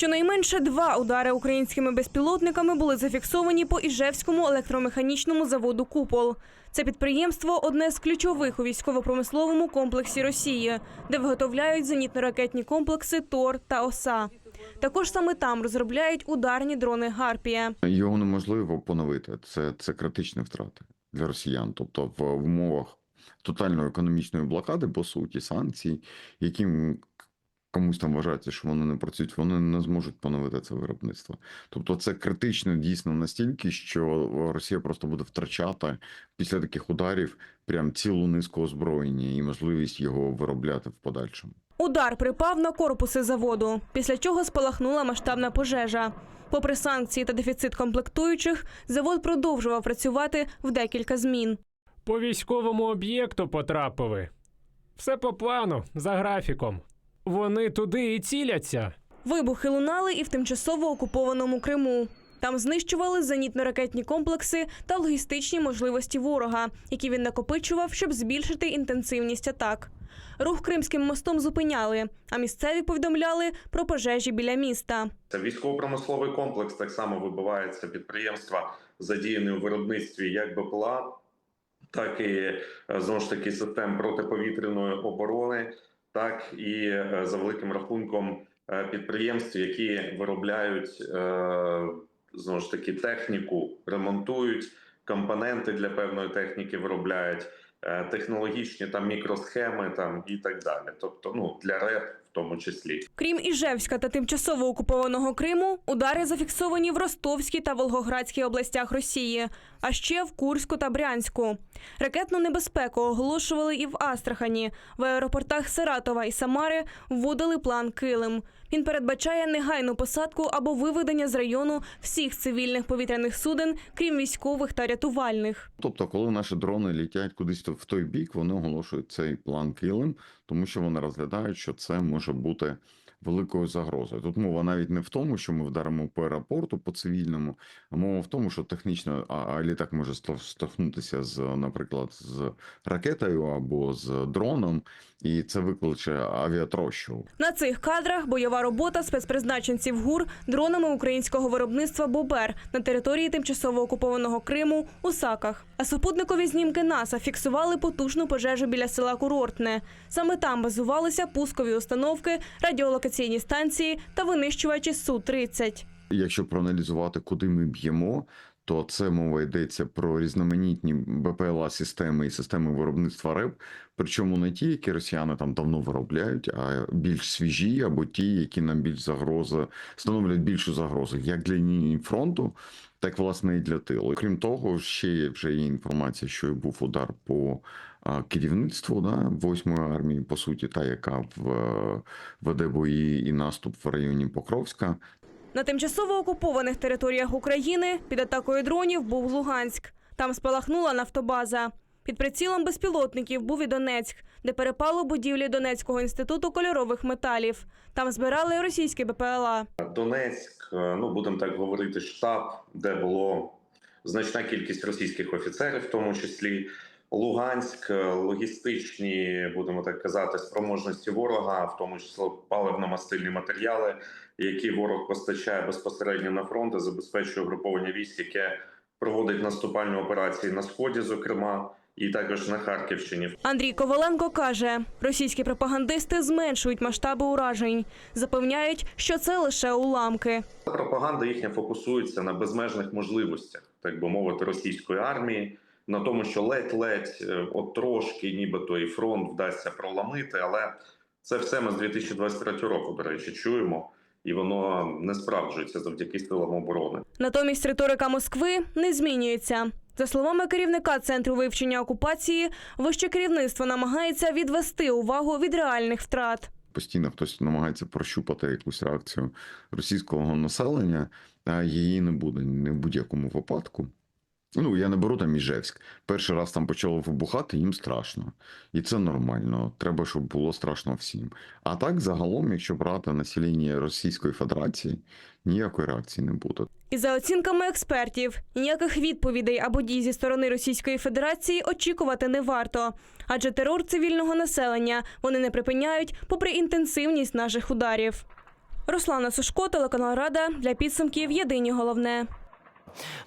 Щонайменше два удари українськими безпілотниками були зафіксовані по Іжевському електромеханічному заводу Купол. Це підприємство одне з ключових у військово-промисловому комплексі Росії, де виготовляють зенітно-ракетні комплекси ТОР та ОСА. Також саме там розробляють ударні дрони Гарпія. Його неможливо поновити. Це, це критичні втрати для росіян. Тобто, в умовах тотальної економічної блокади, по суті, санкцій, яким комусь там вважається, що вони не працюють, вони не зможуть поновити це виробництво. Тобто, це критично дійсно настільки, що Росія просто буде втрачати після таких ударів прям цілу низку озброєння і можливість його виробляти в подальшому. Удар припав на корпуси заводу, після чого спалахнула масштабна пожежа. Попри санкції та дефіцит комплектуючих, завод продовжував працювати в декілька змін. По військовому об'єкту потрапили. Все по плану, за графіком. Вони туди і ціляться. Вибухи лунали і в тимчасово окупованому Криму. Там знищували зенітно-ракетні комплекси та логістичні можливості ворога, які він накопичував, щоб збільшити інтенсивність атак. Рух Кримським мостом зупиняли, а місцеві повідомляли про пожежі біля міста. Це військово-промисловий комплекс так само вибивається підприємства, задіяні у виробництві як БПЛА, так і е, знову ж таки систем протиповітряної оборони, так і е, за великим рахунком е, підприємств, які виробляють е, знову ж таки техніку, ремонтують компоненти для певної техніки, виробляють технологічні там мікросхеми, там і так далі. Тобто, ну для РЕП в тому числі. Крім Іжевська та тимчасово окупованого Криму, удари зафіксовані в Ростовській та Волгоградській областях Росії, а ще в Курську та Брянську. Ракетну небезпеку оголошували і в Астрахані. В аеропортах Саратова і Самари вводили план Килим. Він передбачає негайну посадку або виведення з району всіх цивільних повітряних суден, крім військових та рятувальних. Тобто, коли наші дрони літять кудись в той бік, вони оголошують цей план килим, тому що вони розглядають, що це може бути великою загрозою. Тут мова навіть не в тому, що ми вдаримо по аеропорту, по цивільному, а мова в тому, що технічно а, а літак може ста- з, наприклад, з ракетою або з дроном, і це викличе авіатрощу. На цих кадрах бойова робота спецпризначенців ГУР дронами українського виробництва Бобер на території тимчасово окупованого Криму у Саках. А супутникові знімки НАСА фіксували потужну пожежу біля села Курортне. Саме там базувалися пускові установки, радіолокаційні станції та винищувачі су 30 Якщо проаналізувати, куди ми б'ємо, то це мова йдеться про різноманітні БПЛА системи і системи виробництва РЕП, причому не ті, які росіяни там давно виробляють, а більш свіжі або ті, які нам більш загрози становлять більшу загрозу, як для лінії фронту, так власне і для тилу. Крім того, ще вже є інформація, що був удар по керівництву да, 8-ї армії, по суті, та яка веде бої і наступ в районі Покровська. На тимчасово окупованих територіях України під атакою дронів був Луганськ. Там спалахнула нафтобаза. Під прицілом безпілотників був і Донецьк, де перепало будівлі Донецького інституту кольорових металів. Там збирали російські БПЛА. Донецьк, е, ну будемо так говорити, штаб, де було значна кількість російських офіцерів, в тому числі Луганськ, е, логістичні, будемо так казати, спроможності ворога, в тому числі паливно-мастильні матеріали, які ворог постачає безпосередньо на фронт, і забезпечує угруповання військ, яке проводить наступальні операції на сході, зокрема, і також на Харківщині. Андрій Коваленко каже, російські пропагандисти зменшують масштаби уражень, запевняють, що це лише уламки. Пропаганда їхня фокусується на безмежних можливостях, так би мовити, російської армії, на тому, що ледь-ледь, е, от трошки, нібито і фронт вдасться проламити, але це все ми з 2023 року, до речі, чуємо, і воно не справджується завдяки силам оборони. Натомість риторика Москви не змінюється. За словами керівника центру вивчення окупації, вище керівництво намагається відвести увагу від реальних втрат. постійно хтось намагається прощупати якусь реакцію російського населення, а її не буде ні в будь-якому випадку. Ну, я не беру там Іжевськ. Перший раз там почало вибухати, їм страшно. І це нормально. Треба, щоб було страшно всім. А так, загалом, якщо брати населення Російської Федерації, ніякої реакції не буде. І за оцінками експертів, ніяких відповідей або дій зі сторони Російської Федерації очікувати не варто, адже терор цивільного населення вони не припиняють попри інтенсивність наших ударів. Руслана Сушко, телеканал Рада для підсумків. Єдині головне.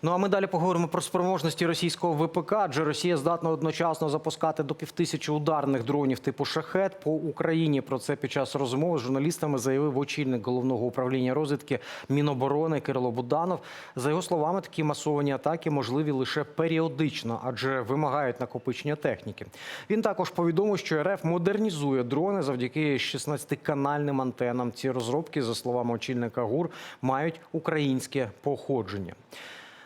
Ну а ми далі поговоримо про спроможності російського ВПК, адже Росія здатна одночасно запускати до півтисячі ударних дронів типу шахет по Україні. Про це під час розмови з журналістами заявив очільник головного управління розвідки Міноборони Кирило Буданов. За його словами, такі масовані атаки можливі лише періодично, адже вимагають накопичення техніки. Він також повідомив, що РФ модернізує дрони завдяки 16-канальним антенам. Ці розробки, за словами очільника ГУР, мають українське походження.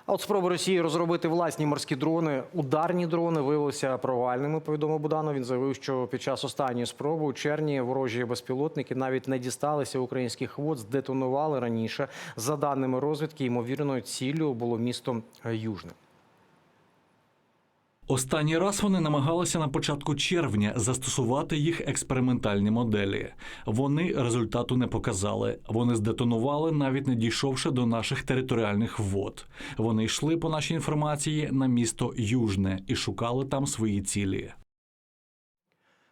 А от спроби Росії розробити власні морські дрони, ударні дрони, виявилися провальними. Повідомив Буданов. Він заявив, що під час останньої спроби у червні ворожі безпілотники навіть не дісталися українських вод, здетонували раніше. За даними розвідки, ймовірною ціллю було місто е, Южне. Останній раз вони намагалися на початку червня застосувати їх експериментальні моделі. Вони результату не показали. Вони здетонували, навіть не дійшовши до наших територіальних вод. Вони йшли по нашій інформації на місто Южне і шукали там свої цілі.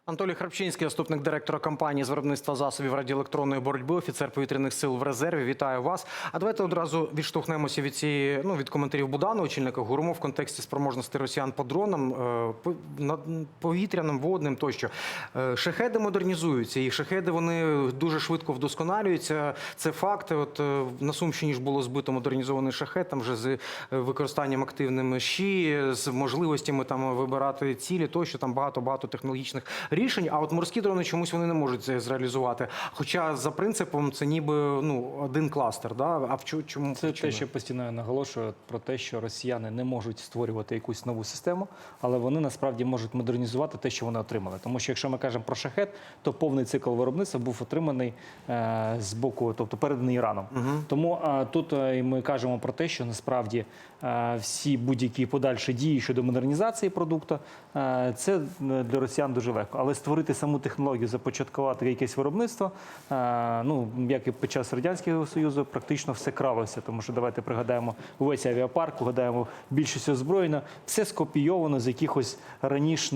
Антолій Храпчинський, заступник директора компанії з виробництва засобів радіоелектронної боротьби, офіцер повітряних сил в резерві. Вітаю вас. А давайте одразу відштовхнемося від цієї ну від коментарів Будану, очільника ГУРМО в контексті спроможності росіян по дронам, е, повітряним, водним тощо. Е, Шахеди модернізуються, і шахеди вони дуже швидко вдосконалюються. Це факт. От е, на Сумщині ж було збито модернізований шахет, там вже з використанням активним ЩІ, з можливостями там вибирати цілі, тощо там багато багато технологічних рішень. А от морські дрони чомусь вони не можуть це зреалізувати. Хоча за принципом це ніби ну один кластер. Да? А в чому чому Це причина? те, що постійно я наголошую про те, що росіяни не можуть створювати якусь нову систему, але вони насправді можуть модернізувати те, що вони отримали. Тому що якщо ми кажемо про шахет, то повний цикл виробництва був отриманий е, з боку, тобто переданий Іраном. Тому е, тут е, ми кажемо про те, що насправді е, всі будь-які подальші дії щодо модернізації продукту, е, це е, для росіян дуже легко. Але створити саму технологію, започаткувати якесь виробництво, е, ну як і під час радянського союзу, практично все кралося. Тому що давайте пригадаємо увесь авіапарк, угадаємо більшість озброєно, все скопійовано з якихось раніше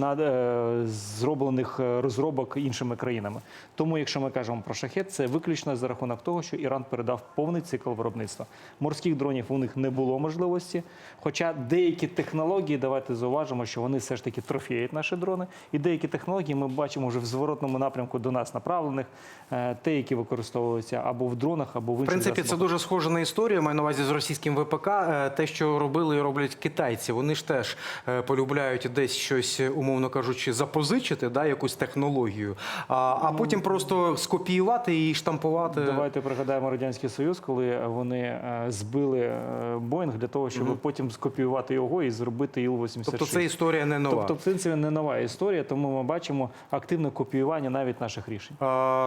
зроблених е, розробок іншими країнами. Тому, якщо ми кажемо про шахет, це виключно за рахунок того, що Іран передав повний цикл виробництва. Морських дронів у них не було можливості. Хоча деякі технології, давайте зауважимо, що вони все ж таки трофеють наші дрони, і деякі технології ми бачимо вже в зворотному напрямку до нас направлених, е, те, які використовуються або в дронах, або в В інших принципі, це дуже схоже на історію. Маю на увазі з російським ВПК. Е, Те, що робили і роблять китайці, вони ж теж е, полюбляють десь щось, умовно кажучи, запозичити, да, якусь технологію, а, а потім просто скопіювати і штампувати. Давайте пригадаємо радянський союз, коли вони збили Боїнг для того, щоб потім скопіювати його і зробити Іл-86. Тобто це історія не нова. Тобто, в принципі, не нова історія, тому ми бачимо активне копіювання навіть наших рішень.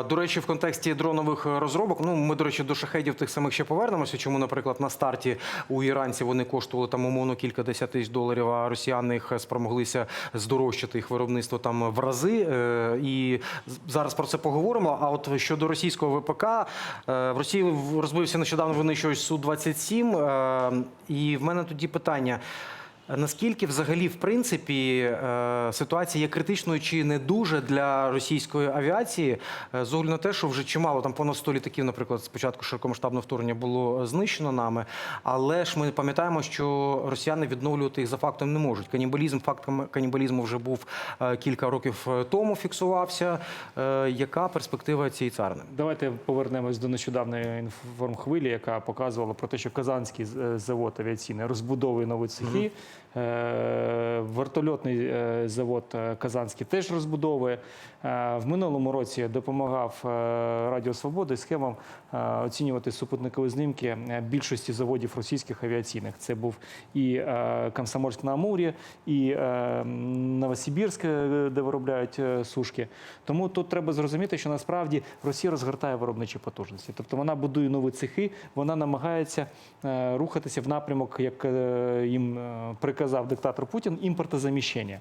До речі, в контексті дронових розробок, ну ми, до речі, до шахедів тих самих ще повернемося. Чому, наприклад, на старті у іранців вони коштували там умовно кілька десят тисяч доларів, а росіяни їх спромоглися здорожчати їх виробництво там в рази. Е, І зараз про це поговоримо. А от щодо російського ВПК, е, в Росії розбився нещодавно винищувач су 27 е, І в мене тоді питання. Наскільки взагалі, в принципі, е, ситуація є критичною чи не дуже для російської авіації, е, з огляду на те, що вже чимало там понад 100 літаків, наприклад, спочатку широкомасштабного вторгнення було знищено нами, але ж ми пам'ятаємо, що росіяни відновлювати їх за фактом не можуть. Канібалізм, факт канібалізму вже був е, кілька років тому, фіксувався. Яка перспектива цієї царини? Давайте повернемось до нещодавної інформхвилі, яка показувала про те, що Казанський завод авіаційний розбудовує нові цехи. Е, Вертольотний е, завод е, Казанський теж розбудовує. Е, В минулому році допомагав е, Радіо Свободи схемам е, оцінювати супутникові знімки е, більшості заводів російських авіаційних. Це був і е, Комсомольськ на Амурі, і е, Новосибірськ, е, де виробляють е, сушки. Тому тут треба зрозуміти, що насправді Росія розгортає виробничі потужності. Тобто вона будує нові цехи, вона намагається е, рухатися в напрямок, як е, їм е, приказав диктатор Путін, імпортозаміщення.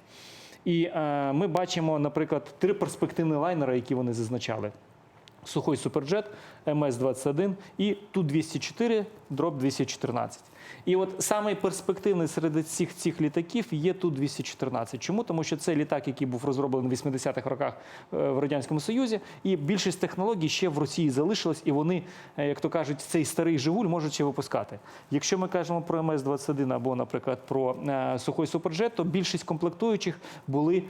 І е, ми бачимо, наприклад, три перспективні лайнери, які вони зазначали. Сухой суперджет МС-21 і Ту-204 дроб 214. І от самий перспективний серед всіх цих літаків є Ту-214. Чому? Тому що це літак, який був розроблений в 80-х роках е, в Радянському Союзі, і більшість технологій ще в Росії залишилась, і вони, е, як то кажуть, цей старий Жигуль можуть ще випускати. Якщо ми кажемо про МС-21 або, наприклад, про е, сухой суперджет, то більшість комплектуючих були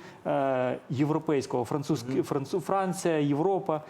європейського, французькі, францу, Франція, Європа.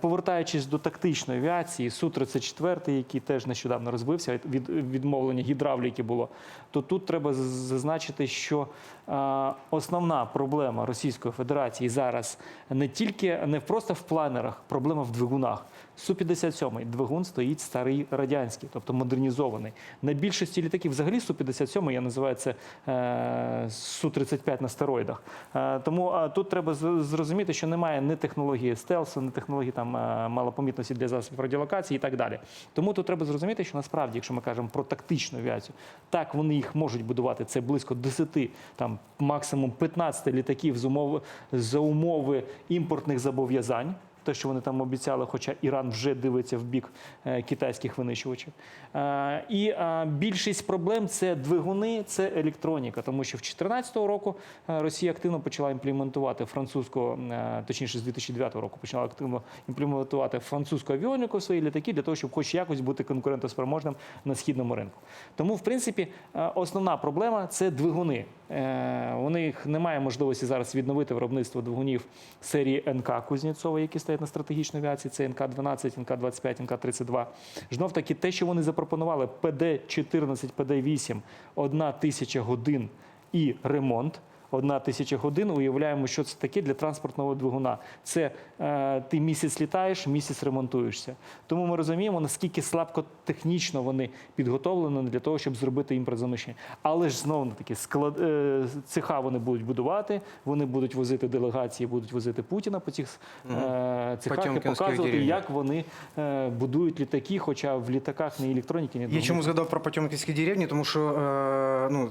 Повертаючись до тактичної авіації, Су-34, який теж нещодавно розбився, від відмовлення гідравліки було, то тут треба зазначити, що е, основна проблема Російської Федерації зараз не тільки не просто в планерах, проблема в двигунах. Су-57 двигун стоїть старий радянський, тобто модернізований. На більшості літаків взагалі Су-57, я називаю це е, Су-35 на стероїдах. Е, тому е, тут треба зрозуміти, що немає ні технології стелсу, ні технології там, е, малопомітності для засобів радіолокації і так далі. Тому тут треба зрозуміти, що насправді, якщо ми кажемо про тактичну авіацію, так вони їх можуть будувати. Це близько 10, там максимум 15 літаків з умови за умови імпортних зобов'язань. Те, що вони там обіцяли, хоча Іран вже дивиться в бік е, китайських винищувачів. Е, і е, більшість проблем це двигуни, це електроніка, тому що в 2014 року Росія активно почала імплементувати французьку, точніше з 2009 року почала активно імплементувати французьку авіоніку в свої літаки для того, щоб хоч якось бути конкурентоспроможним на східному ринку. Тому, в принципі, основна проблема це двигуни. Е, У них немає можливості зараз відновити виробництво двигунів серії НК Кузнєцова, які стоять на стратегічній авіації. Це НК-12, НК-25, НК-32. Знов таки, те, що вони запропонували ПД-14, ПД-8, одна тисяча годин і ремонт. Одна тисяча годин уявляємо, що це таке для транспортного двигуна. Це е, ти місяць літаєш, місяць ремонтуєшся. Тому ми розуміємо, наскільки слабко технічно вони підготовлені для того, щоб зробити імпортзаміщення. Але ж знову таки склад е, цеха вони будуть будувати, вони будуть возити делегації, будуть возити Путіна по цих е, цехах і показувати, як вони е, будують літаки, хоча в літаках ні електроніки, ні Я чому згадав про Потьомкінські деревні, тому що е, ну,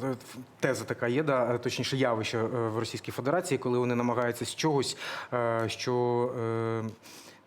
теза така є, да, точніше явище е, в Російській Федерації, коли вони намагаються з чогось, е, що е,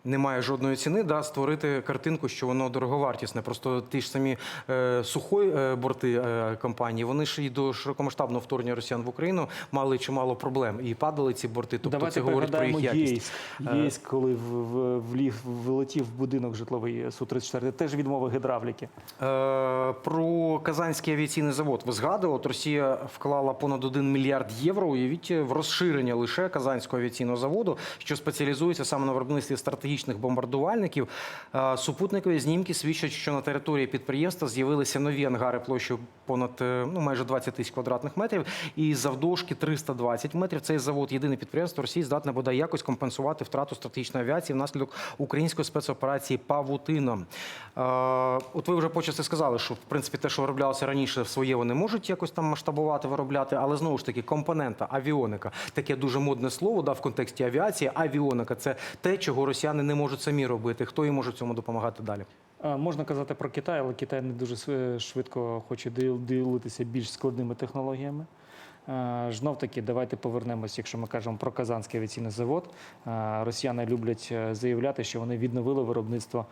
немає жодної ціни, да, створити картинку, що воно дороговартісне. Просто ті ж самі е, сухої е, борти е, компанії, вони ж і до широкомасштабного вторгнення росіян в Україну мали чимало проблем. І падали ці борти. Тобто Давайте це говорить про їх якість. Єйськ. Єйськ, коли в, в, влів, влетів в будинок житловий Су-34, теж відмова гідравліки. Е, Про Казанський авіаційний завод ви згадували, от Росія вклала понад 1 мільярд євро. Уявіть в розширення лише Казанського авіаційного заводу, що спеціалізується саме на виробництві стратегічних бомбардувальників. Е, Супутникові знімки свідчать, що на території підприємства з'явилися нові ангари площею понад е, ну майже 20 тисяч квадратних метрів і завдовжки 320 метрів. Цей завод єдине підприємство Росії здатне бодай якось компенсувати втрату стратегічної авіації внаслідок української спецоперації Павутина. Е, От ви вже почасти сказали, що в принципі те, що вироблялося раніше, своє вони можуть якось там масштабувати, виробляти, але знову ж таки компонента, авіоника, таке дуже модне слово да, в контексті авіації. Авіоника це те, чого росіяни не можуть самі робити. Хто їм може в цьому допомагати далі? Можна казати про Китай, але Китай не дуже швидко хоче діл- ділитися більш складними технологіями. Е, Знов таки, давайте повернемось, якщо ми кажемо про Казанський авіаційний завод. Е, Росіяни люблять е, заявляти, що вони відновили виробництво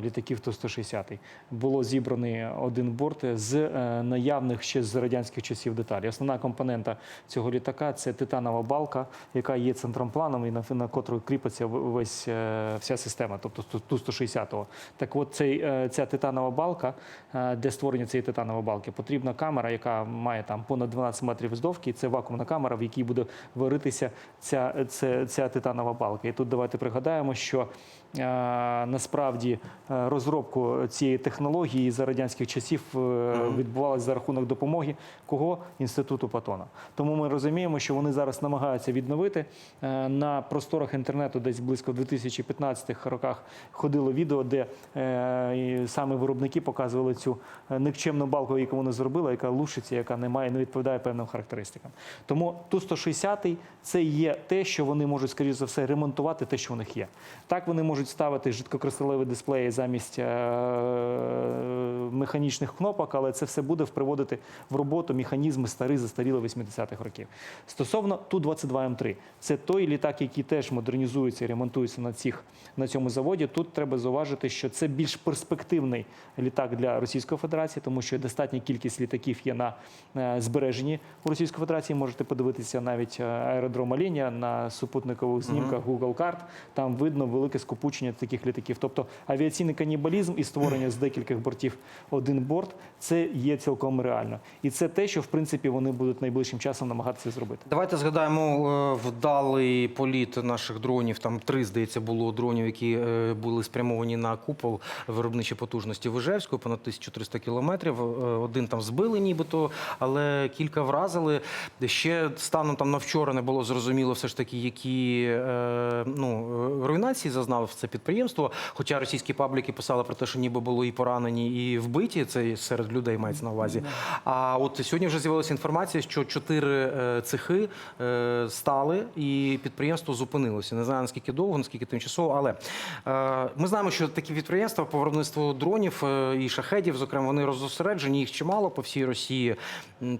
літаків Ту-160. Було зібраний один борт з наявних ще з радянських часів деталей. Основна компонента цього літака це титанова балка, яка є центром планом і на, на котру кріпиться весь вся система, тобто Ту-160. Так от цей, ця титанова балка, е, для створення цієї титанової балки потрібна камера, яка має там понад 12 метрів і Це вакуумна камера, в якій буде варитися ця, ця, ця титанова балка. І тут давайте пригадаємо, що насправді е, розробку цієї технології за радянських часів е, відбувалася за рахунок допомоги кого інституту Патона. Тому ми розуміємо, що вони зараз намагаються відновити Е, на просторах інтернету, десь близько в 2015 роках ходило відео, де е, саме виробники показували цю е, никчемну балку, яку вони зробили, яка лушиться, яка не має, не відповідає певним характеристикам. Тому ту 160 це є те, що вони можуть, скоріш за все, ремонтувати те, що у них є. Так вони можуть ставити жидкокристалеві дисплеї замість е, механічних кнопок, але це все буде приводити в роботу механізми старі застаріли 80-х років. Стосовно Ту-22М3, це той літак, який теж модернізується і ремонтується на, цих, на цьому заводі. Тут треба зауважити, що це більш перспективний літак для Російської Федерації, тому що достатня кількість літаків є на е, збереженні у Російської Федерації. Можете подивитися навіть е, аеродром Оленя на супутникових знімках Google карт. Там видно велике скупучення таких літаків. Тобто авіаційний канібалізм і створення з декількох бортів один борт це є цілком реально. І це те, що в принципі вони будуть найближчим часом намагатися зробити. Давайте згадаємо е, вдалий політ наших дронів. Там три, здається, було дронів, які е, були спрямовані на купол виробничої потужності Вижевської, понад 1300 кілометрів. Е, Один там збили нібито, але кілька вразили. Ще станом там на вчора не було зрозуміло все ж таки, які ну, руйнації зазнав це підприємство. Хоча російські пабліки писали про те, що ніби було і поранені, і вбиті. Це серед людей мається на увазі. А от сьогодні вже з'явилася інформація, що чотири е, цехи е, стали і підприємство зупинилося. Не знаю наскільки довго, наскільки тимчасово, але е, ми знаємо, що такі підприємства по виробництву дронів і шахедів, зокрема, вони розосереджені, їх чимало по всій Росії.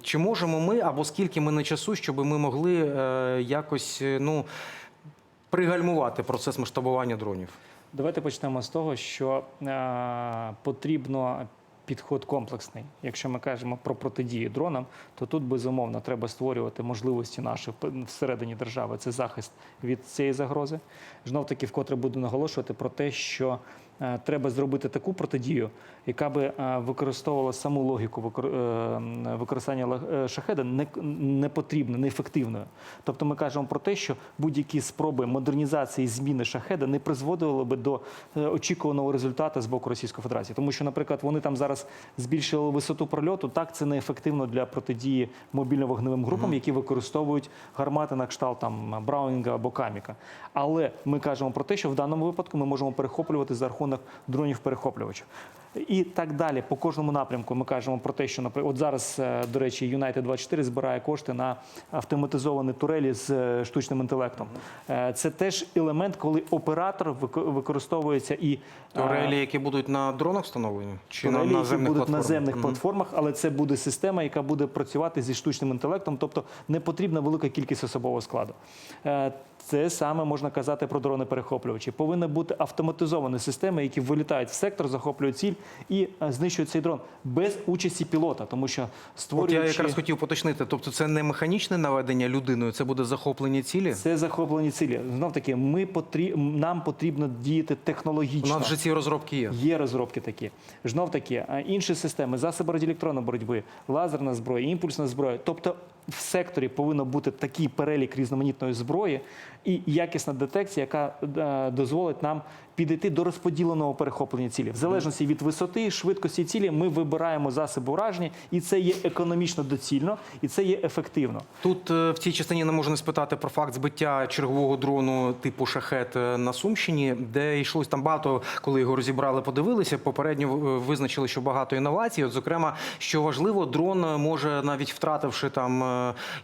Чи можемо ми або скільки ми на часу, щоб ми могли якось ну пригальмувати процес масштабування дронів? Давайте почнемо з того, що е, потрібно підход комплексний. Якщо ми кажемо про протидію дронам, то тут безумовно треба створювати можливості наші всередині держави. Це захист від цієї загрози. Знов таки, вкотре буду наголошувати про те, що треба зробити таку протидію, яка би е, використовувала саму логіку е, використання е, шахеда не, не потрібно, неефективною. Тобто ми кажемо про те, що будь-які спроби модернізації зміни шахеда не призводили би до е, очікуваного результату з боку Російської Федерації. Тому що, наприклад, вони там зараз збільшили висоту прольоту. Так, це неефективно для протидії мобільно-вогневим групам, які використовують гармати на кшталт там Браунінга або Каміка. Але ми кажемо про те, що в даному випадку ми можемо перехоплювати за рахунок дронів перехоплювачів. І так далі. По кожному напрямку ми кажемо про те, що наприклад, от зараз, е, до речі, United 24 збирає кошти на автоматизовані турелі з е, штучним інтелектом. Е, Це теж елемент, коли оператор використовується і Турелі, які будуть на дронах встановлені, чи на турелі, які наземних будуть платформах? наземних Мгм. платформах, але це буде система, яка буде працювати зі штучним інтелектом, тобто не потрібна велика кількість особового складу. Це саме можна казати про дрони перехоплювачі. Повинні бути автоматизовані системи, які вилітають в сектор, захоплюють ціль і е, знищують цей дрон без участі пілота, тому що От я якраз хотів поточнити. Тобто, це не механічне наведення людиною, це буде захоплення цілі. Це захоплені цілі. Знов таки, ми потрі... нам потрібно діяти У технологічно. нас вже ці розробки є. Є розробки такі. Знов таки, а, інші системи, засоби радіоелектронної боротьби, лазерна зброя, імпульсна зброя. Тобто в секторі повинен бути такий перелік різноманітної зброї і якісна детекція, яка е, дозволить нам підійти до розподіленого перехоплення цілі. В залежності від висоти, швидкості цілі, ми вибираємо засоби ураження, і це є економічно доцільно, і це є ефективно. Тут е, в цій частині не можна спитати про факт збиття чергового дрону типу шахет е, на Сумщині, де йшлось там багато, коли його розібрали, подивилися. Попередньо визначили, що багато інновацій. От, зокрема, що важливо, дрон може навіть втративши там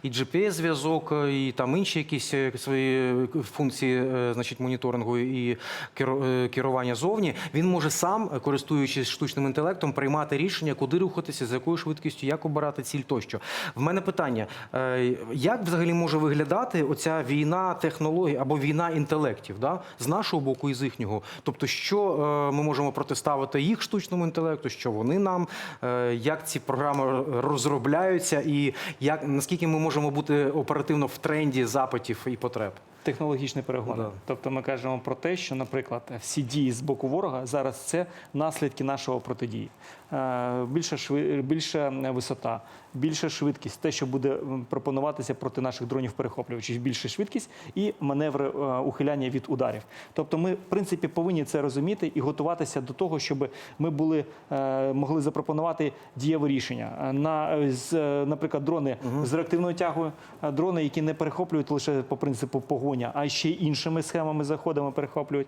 і GPS-зв'язок, е, і там інші якісь свої функції, е, значить, моніторингу і е, керування зовні. Він може сам, е, користуючись штучним інтелектом, приймати рішення, куди рухатися, з якою швидкістю, як обирати ціль тощо. В мене питання: е, як взагалі може виглядати оця війна технологій або війна інтелектів, да? з нашого боку і з їхнього? Тобто, що е, ми можемо протиставити їх штучному інтелекту, що вони нам, е, як ці програми розробляються, і як наскільки ми можемо бути оперативно в тренді запитів і потреб? Технологічний перегон. Да. Тобто ми кажемо про те, що, наприклад, всі дії з боку ворога зараз це наслідки нашого протидії. Е, Більша шви... більша висота, більша швидкість, те, що буде пропонуватися проти наших дронів перехоплювачів, більша швидкість і маневри е, ухиляння від ударів. Тобто, ми, в принципі, повинні це розуміти і готуватися до того, щоб ми були е, могли запропонувати дієве рішення. На з, наприклад, дрони з реактивною тягою, дрони, які не перехоплюють лише по принципу погоня, а ще й іншими схемами заходами перехоплюють.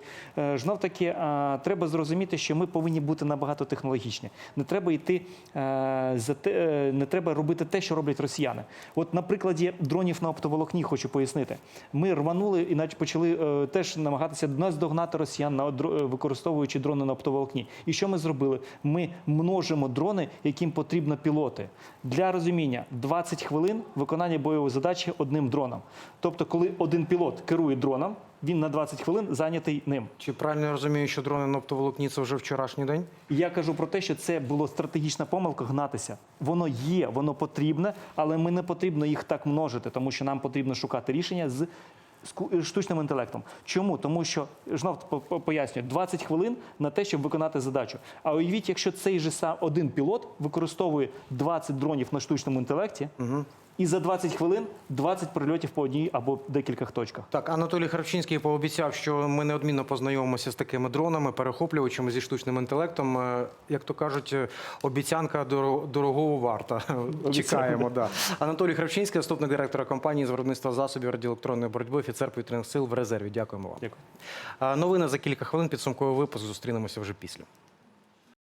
Знов таки треба зрозуміти, що ми повинні бути набагато технологічні. Не треба йти е, за те, е, не треба робити те, що роблять росіяни. От на прикладі дронів на оптоволокні хочу пояснити. Ми рванули і наче почали е, теж намагатися наздогнати росіян на використовуючи дрони на оптоволокні. І що ми зробили? Ми множимо дрони, яким потрібно пілоти. Для розуміння 20 хвилин виконання бойової задачі одним дроном. Тобто, коли один пілот керує дроном, він на 20 хвилин зайнятий ним. Чи правильно я розумію, що дрони на оптоволокні це вже вчорашній день? Я кажу про те, що це було стратегічна помилка гнатися. Воно є, воно потрібне, але ми не потрібно їх так множити, тому що нам потрібно шукати рішення з штучним інтелектом. Чому? Тому що по- пояснюю, 20 хвилин на те, щоб виконати задачу. А уявіть, якщо цей же сам один пілот використовує 20 дронів на штучному інтелекті, і за 20 хвилин 20 прильотів по одній або декількох точках. Так, Анатолій Харчинський пообіцяв, що ми неодмінно познайомимося з такими дронами, перехоплювачами зі штучним інтелектом. Е, Як то кажуть, е, обіцянка доро- дорогого варта. Чекаємо. Да. Анатолій Хравчинський, заступник директора компанії з виробництва засобів радіоелектронної боротьби, офіцер повітряних сил в резерві. Дякуємо вам. Дякую. Новини за кілька хвилин. Підсумковий випуск. Зустрінемося вже після.